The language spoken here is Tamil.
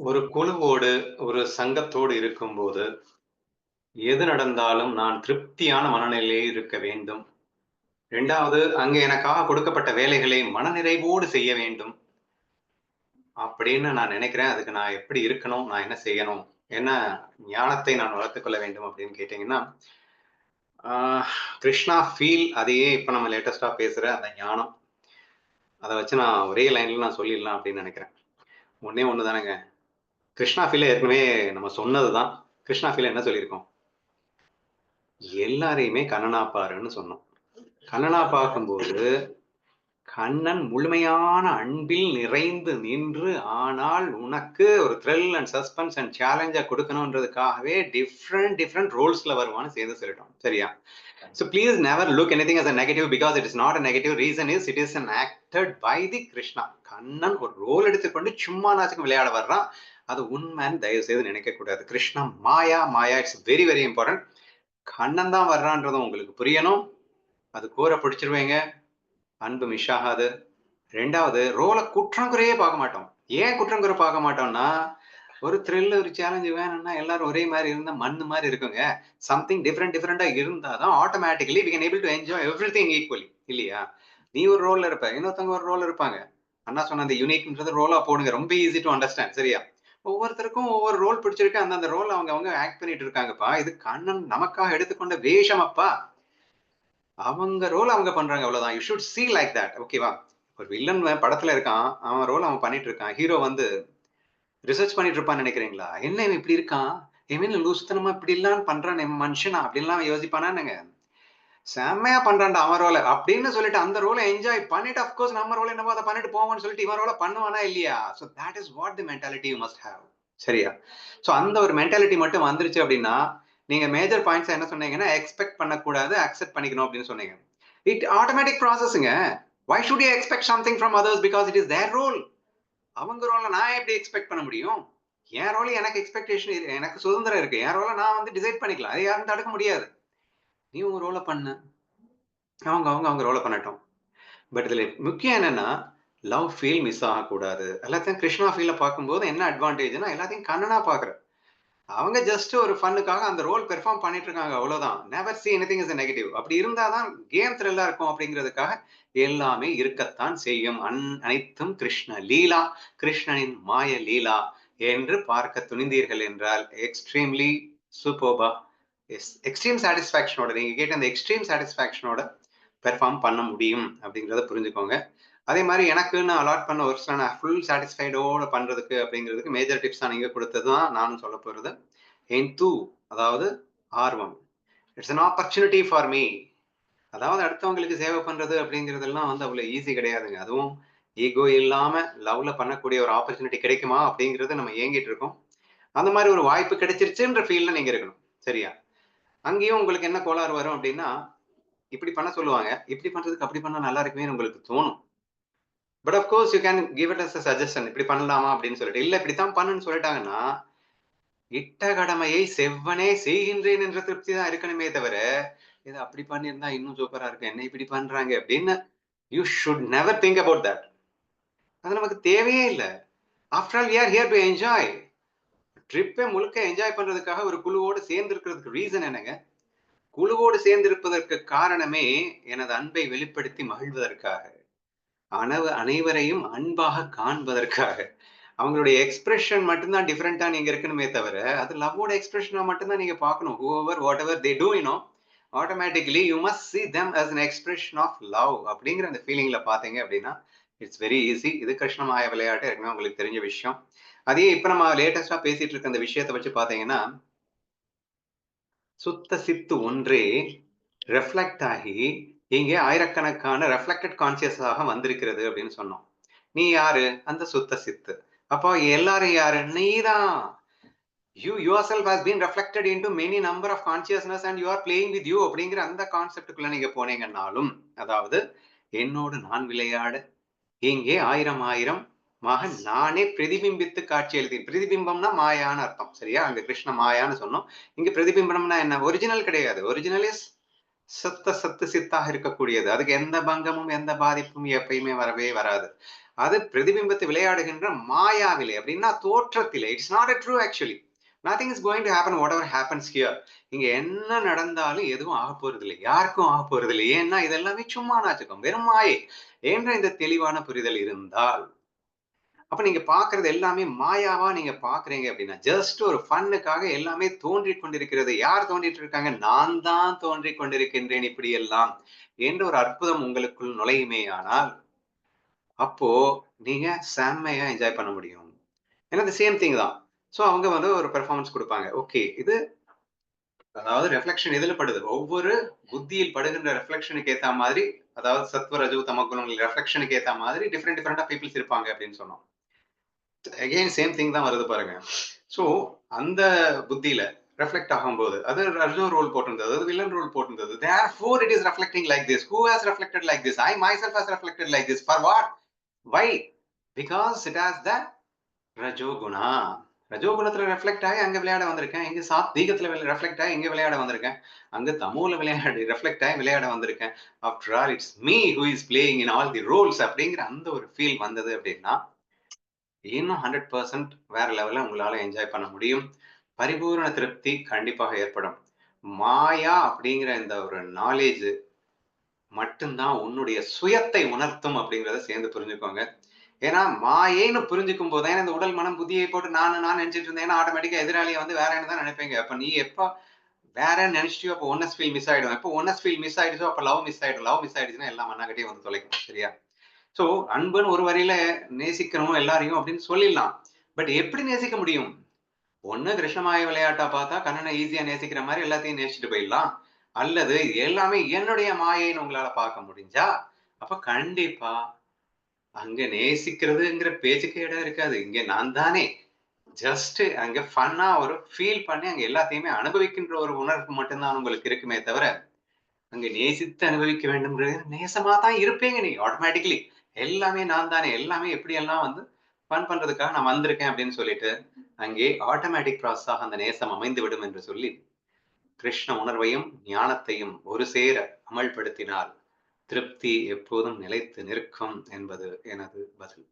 ஒரு குழுவோடு, ஒரு சங்கத்தோடு இருக்கும்போது, எது நடந்தாலும் நான் திருப்தியான மனநிலையில் இருக்க வேண்டும். ரெண்டாவது அங்கே எனக்காக கொடுக்கப்பட்ட வேலைகளை மனநிறைவோடு செய்ய வேண்டும். அப்படின்னு நான் நினைக்கிறேன். அதுக்கு நான் எப்படி இருக்கணும்? நான் என்ன செய்யணும்? என்ன ஞானத்தை நான் வளர்த்துக்கொள்ள வேண்டும் அப்படின்னு கேட்டீங்கன்னா, கிருஷ்ணா ஃபீல் அதையே இப்போ நம்ம லேட்டஸ்டாக பேசுகிற அந்த ஞானம். அதை வச்சு நான் ஒரே லைனில் நான் சொல்லிடலாம் அப்படின்னு நினைக்கிறேன். ஒன்றே ஒன்று தானேங்க கிருஷ்ணாஃபில ஏற்கனவே நம்ம சொன்னது தான். கிருஷ்ணாஃபில என்ன சொல்லியிருக்கோம்? எல்லாரையுமே கண்ணனா பாருன்னு சொன்னோம். கண்ணனா பார்க்கும்போது, கண்ணன் முழுமையான அன்பில் நிறைந்து நின்று, ஆனால் உனக்கு ஒரு த்ரில் அண்ட் சஸ்பென்ஸ் அண்ட் சேலஞ்சா கொடுக்கணும்ன்றதுக்காகவே டிஃப்ரெண்ட் டிஃப்ரெண்ட் ரோல்ஸ்ல வருவான்னு சேர்ந்து சொல்லிட்டோம். சரியா? So please never look anything as a negative because it is not a negative reason is it is an acted by the Krishna Kannan ஒரு ரோல் எடுத்துக்கொண்டு சும்மா நாச்சுக்கு விளையாட வர்றான். அது உண்மைன்னு தயவு செய்து நினைக்க கூடாது. Krishna Maya Maya it's very very important. Kannan தான் வர்றான்றதும் உங்களுக்கு புரியணும். அது கூரை பிடிச்சிருவீங்க. அன்பு மிஸ் ஆகாது. ரெண்டாவது ரோலை குற்றம் குறையே பார்க்க மாட்டோம். ஏன் குற்றம் குறை பார்க்க மாட்டோம்னா, ஒரு த்ரில் ஒரு சேலஞ்சு வேணும்னா எல்லாரும் ஒரே மாதிரி இருந்தால் மண் மாதிரி இருக்குங்க. சம்திங் டிஃப்ரெண்ட் டிஃப்ரெண்ட்டாக இருந்தால் தான் automatically we can able to enjoy everything equally இல்லையா? நீ ஒரு ரோலில் இருப்ப. இன்னொருத்தவங்க ஒரு ரோல் இருப்பாங்க. அண்ணா சொன்ன அந்த யூனிக்ன்றது ரோலாக போடுங்க. ரொம்ப ஈஸி டு அண்டர்ஸ்டாண்ட் சரியா? ஒவ்வொருத்தருக்கும் ஒவ்வொரு ரோல் பிடிச்சிருக்கு. அந்தந்த ரோல் அவங்க அவங்க ஆக்ட் பண்ணிட்டு இருக்காங்கப்பா. இது கண்ணன் நமக்காக எடுத்துக்கொண்ட வேஷம் அப்பா. அவங்க ரோல் அவங்க பண்றாங்க அவ்வளவுதான். You should see like that. ஓகேவா? ஒரு வில்லன் படத்துல இருக்கான். அவன் ரோல் அவன் பண்ணிட்டு இருக்கான். ஹீரோ வந்து ரிசர்ச் பண்ணிட்டு இருப்பான்னு நினைக்கிறீங்களா? என்ன இவன் இப்படி இருக்கான்? இவன் லூசுத்தனமா இப்படிலாம் பண்றான் மனுஷனா? அப்படின்லாம் யோசிப்பானானுங்க. செம்மையா பண்றான்டா அவன் ரோல அப்படின்னு சொல்லிட்டு அந்த ரோல என்ஜாய் பண்ணிட்டு அப்கோர்ஸ் நம்ம ரோல் என்னவோ அதை பண்ணிட்டு போவோம்னு சொல்லிட்டு இவன் ரோல பண்ணுவானா இல்லையா? So that is what the mentality you must have. சரியா? சோ அந்த ஒரு மென்டாலிட்டி மட்டும் வந்துருச்சு அப்படின்னா, நீங்க மேஜர் பாயிண்ட்ஸ் என்ன சொன்னீங்கன்னா, எக்ஸ்பெக்ட் பண்ணக்கூடாது, அக்செப்ட் பண்ணிக்கணும் அப்படின்னு சொன்னீங்க. It automatic ப்ராசஸ்ங்க. Why should you expect something from others because it is their role. அவங்க ரோல நான் எப்படி எக்ஸ்பெக்ட் பண்ண முடியும்? என் ரோல் எனக்கு எக்ஸ்பெக்டேஷன் எனக்கு சுதந்திரம் இருக்கு. என் ரோல நான் வந்து டிசைட் பண்ணிக்கலாம். அது யாரும் தடுக்க முடியாது. நீ உங்க ரோலை பண்ண அவங்க அவங்க அவங்க ரோலை பண்ணட்டும். பட் இதுல முக்கியம் என்னன்னா, லவ் ஃபீல் மிஸ் ஆகக்கூடாது. எல்லாத்தையும் கிருஷ்ணா ஃபீல பார்க்கும்போது என்ன அட்வான்டேஜ்னா எல்லாத்தையும் கண்ணனா பாக்குற அவங்க ஜஸ்ட் ஒரு ஃபன்னுக்காக அந்த ரோல் பெர்ஃபார்ம் பண்ணிட்டு இருக்காங்க அவ்வளவுதான். Never see anything thing is negative. அப்படி இருந்தாதான் கேம் த்ரில்லா இருக்கும் அப்படிங்கிறதுக்காக எல்லாமே இருக்கத்தான் செய்யும். அன் அனைத்தும் கிருஷ்ண லீலா, கிருஷ்ணனின் மாய லீலா என்று பார்க்க துணிந்தீர்கள் என்றால் எக்ஸ்ட்ரீம்லி சூப்பர்பா எஸ் எக்ஸ்ட்ரீம் சாட்டிஸ்ஃபேக்ஷனோட நீங்கள் கேட்ட அந்த எக்ஸ்ட்ரீம் சாட்டிஸ்ஃபேக்ஷனோட பெர்ஃபார்ம் பண்ண முடியும் அப்படிங்கிறத புரிஞ்சுக்கோங்க. அதே மாதிரி எனக்கு நான் அலாட் பண்ண ஒர்க்ஸ் நான் ஃபுல் சாட்டிஸ்ஃபைடோட பண்ணுறதுக்கு அப்படிங்கிறதுக்கு மேஜர் டிப்ஸ் நான் நீங்கள் கொடுத்தது தான் நானும் சொல்ல போகிறது என் தூ அதாவது ஆர்வம். It's an opportunity for me. அதாவது அடுத்தவங்களுக்கு சேவை பண்ணுறது அப்படிங்கிறதெல்லாம் வந்து அவ்வளோ ஈஸி கிடையாதுங்க. அதுவும் ஈகோ இல்லாமல் லவ்வில் பண்ணக்கூடிய ஒரு ஆப்பர்ச்சுனிட்டி கிடைக்குமா அப்படிங்கிறத நம்ம ஏங்கிட்டு இருக்கோம். அந்த மாதிரி ஒரு வாய்ப்பு கிடைச்சிருச்சுன்ற ஃபீல்டில் நீங்கள் இருக்கணும். சரியா? அங்கேயும் உங்களுக்கு என்ன கோளாறு வரும் அப்படின்னா, இப்படி பண்ண சொல்லுவாங்க. இப்படி பண்றதுக்கு அப்படி பண்ணா நல்லா இருக்குமேன்னு உங்களுக்கு தோணும். But of course you can give it as a suggestion. இப்படி பண்ணலாமா அப்படின்னு சொல்லிட்டு. இல்லை இப்படித்தான் பண்ணுன்னு சொல்லிட்டாங்கன்னா, இட்ட கடமையை செவ்வனே செய்கின்றேன் என்ற திருப்தி தான் இருக்கணுமே தவிர, இதை அப்படி பண்ணியிருந்தா இன்னும் சூப்பரா இருக்கும். என்ன இப்படி பண்றாங்க அப்படின்னு you should never think about that. அது நமக்கு தேவையே இல்லை after all we are here to enjoy. ட்ரிப்பே முழுக்க என்ஜாய் பண்றதுக்காக ஒரு குழுவோடு சேர்ந்து இருக்கிறதுக்கு ரீசன் என்னங்க? குழுவோடு சேர்ந்து இருப்பதற்கு காரணமே எனது அன்பை வெளிப்படுத்தி மகிழ்வதற்காக. அனவு அனைவரையும் அன்பாக காண்பதற்காக. அவங்களுடைய எக்ஸ்பிரஷன் மட்டும் தான் டிஃபரெண்டா நீங்க இருக்கணுமே தவிர, அது லவ்வோட எக்ஸ்பிரஷனா மட்டும் தான் நீங்க பார்க்கணும். Whoever ever they do you know, automatically you must see them as an expression of love அப்படிங்கிற அந்த ஃபீலிங்ல பார்த்தீங்க அப்படின்னா, இட்ஸ் வெரி ஈஸி. இது கிருஷ்ண விளையாட்டு ஏற்கனவே உங்களுக்கு தெரிஞ்ச விஷயம். அதே இப்ப நம்ம லேட்டஸ்ட்டா பேசிட்டு இருக்க அந்த விஷயத்தை வச்சு பார்த்தீங்கன்னா சுத்த சித்து ஒன்றே ரெஃப்ளெக்ட் ஆகி இங்கே ஆயிரக்கணக்கான ரெஃப்ளெக்டட் கான்சியஸாக வந்திருக்கிறது அப்படின்னு சொன்னோம். நீ யாரு? அந்த சுத்த சித்து. அப்போ எல்லாரும் யாரு? நீ தான் you yourself has been reflected into many number of consciousness and you are playing with you அப்படிங்கிற அந்த கான்செப்டுக்குள்ள நீங்க போனீங்கன்னாலும், அதாவது என்னோடு நான் விளையாட இங்கே ஆயிரம் ஆயிரம் மகன் நானே பிரதிபிம்பித்து காட்சி எழுதி பிரதிபிம்பம்னா மாயான்னு அர்த்தம். சரியா? அங்க கிருஷ்ண மாயான்னு சொன்னோம். இங்க பிரதிபிம்பம்னா என்ன? ஒரிஜினல் கிடையாது. ஒரிஜினலே சத்த சத்து சித்தாக இருக்கக்கூடியது அதுக்கு எந்த பங்கமும் எந்த பாதிப்பும் எப்பயுமே வரவே வராது அது பிரதிபிம்பத்தை விளையாடுகின்ற மாயாவிலே அப்படின்னா தோற்றத்திலே it's not a true actually nothing is going to happen whatever happens here இங்க என்ன நடந்தாலும் எதுவும் ஆக போறது இல்லை யாருக்கும் ஆக போறது இல்லை ஏன்னா இதெல்லாமே சும்மா நாச்சுக்கும் வெறும் மாயை. என்ற இந்த தெளிவான புரிதல் இருந்தால். அப்ப நீங்க பாக்குறது எல்லாமே மாயாவா நீங்க பாக்குறீங்க அப்படின்னா ஜஸ்ட் ஒரு ஃபன்னுக்காக எல்லாமே தோன்றி கொண்டிருக்கிறது. யார் தோன்றிட்டு இருக்காங்க? நான் தான் தோன்றி கொண்டிருக்கின்றேன் இப்படி எல்லாம் என்ற ஒரு அற்புதம் உங்களுக்குள் நுழையுமே ஆனால் அப்போ நீங்க செம்மையா என்ஜாய் பண்ண முடியும். ஏன்னா சேம் திங் தான். ஸோ அவங்க வந்து ஒரு பெர்ஃபார்மன்ஸ் கொடுப்பாங்க. ஓகே இது அதாவது ரெஃப்ளெக்ஷன் எதுல படுது? ஒவ்வொரு புத்தியில் படுகின்ற ரெஃப்ளெக்ஷனுக்கு ஏத்த மாதிரி அதாவது சத்வ ரஜு தமக்குணங்கள் ரெஃப்ளெக்ஷனுக்கு ஏத்த மாதிரி டிஃப்ரெண்ட் டிஃப்ரெண்டா பீப்புள்ஸ் இருப்பாங்க அப்படின்னு சொன்னோம். அகைன் சேம் திங் தான் வருது பாருங்க. ஸோ அந்த புத்தியில ரெஃப்ளெக்ட் ஆகும்போது அது அர்ஜுன் ரோல் போட்டிருந்தது அது வில்லன் ரோல் போட்டிருந்தது. Therefore it is reflecting like this who has reflected like this I myself has reflected like this for what why because it has the rajo guna ரஜோகுணத்துல reflect ஆகி அங்க விளையாட வந்திருக்கேன். இங்க சாத்வீகத்துல ரெஃப்ளெக்ட் ஆகி இங்க விளையாட வந்திருக்கேன். அங்க தமோல விளையாடி ரெஃப்ளெக்ட் ஆகி விளையாட வந்திருக்கேன். After all it's me who is playing in all the roles அப்படிங்கிற அந்த ஒரு ஃபீல் வந்தது அப்படின்னா இன்னும் ஹண்ட்ரட் பர்சன்ட் வேற லெவல்ல உங்களால என்ஜாய் பண்ண முடியும். பரிபூர்ண திருப்தி கண்டிப்பாக ஏற்படும். மாயா அப்படிங்கிற இந்த ஒரு நாலேஜ் மட்டும்தான் உன்னுடைய சுயத்தை உணர்த்தும் அப்படிங்கிறத சேர்ந்து புரிஞ்சுக்கோங்க. ஏன்னா மாயேன்னு புரிஞ்சுக்கும் போது இந்த உடல் மனம் புத்தியை போட்டு நான் நான் நினைச்சிட்டு இருந்தேன். ஆட்டோமேட்டிக்கா எதிராளியை வந்து வேற என்ன தான் நினைப்பீங்க? அப்ப நீ எப்போ வேற நினைச்சிட்டியோ அப்போ ஒன்னஸ் ஃபீல் மிஸ் ஆயிடும். எப்போ ஒன்னஸ் ஃபீல் மிஸ் ஆயிடுச்சோ அப்போ லவ் மிஸ் ஆயிடும். லவ் மிஸ் ஆயிடுச்சுன்னா எல்லாம் மண்ணாகட்டே வந்து தொலைக்கும். சரியா? ஸோ அன்புன்னு ஒரு வரியில நேசிக்கணும் எல்லாரையும் அப்படின்னு சொல்லிடலாம். பட் எப்படி நேசிக்க முடியும்? ஒண்ணு கிருஷ்ணமாய விளையாட்டா பார்த்தா கண்ணனை ஈஸியா நேசிக்கிற மாதிரி எல்லாத்தையும் நேசிச்சுட்டு போயிடலாம். அல்லது எல்லாமே என்னுடைய மாயைன்னு உங்களால பார்க்க முடிஞ்சா அப்ப கண்டிப்பா அங்க நேசிக்கிறதுங்கிற பேச்சுக்கே இடம் இருக்காது. இங்க நான் தானே. ஜஸ்ட் அங்க ஃபன்னா ஒரு ஃபீல் பண்ணி அங்க எல்லாத்தையுமே அனுபவிக்கின்ற ஒரு உணர்வு மட்டும்தான் உங்களுக்கு இருக்குமே தவிர அங்க நேசித்து அனுபவிக்க வேண்டும்ன்றது நேசமா தான் இருப்பீங்க நீ ஆட்டோமேட்டிக்லி எல்லாமே நான் தானே. எல்லாமே எப்படி எல்லாம் வந்து ஃபன் பண்றதுக்காக நான் வந்திருக்கேன் அப்படின்னு சொல்லிட்டு அங்கே ஆட்டோமேட்டிக் ப்ராசஸாக அந்த நேசம் அமைந்து விடும் என்று சொல்லி கிருஷ்ண உணர்வையும் ஞானத்தையும் ஒரு சேர அமல்படுத்தினால் திருப்தி எப்போதும் நிலைத்து நிற்கும் என்பது எனது பதில்.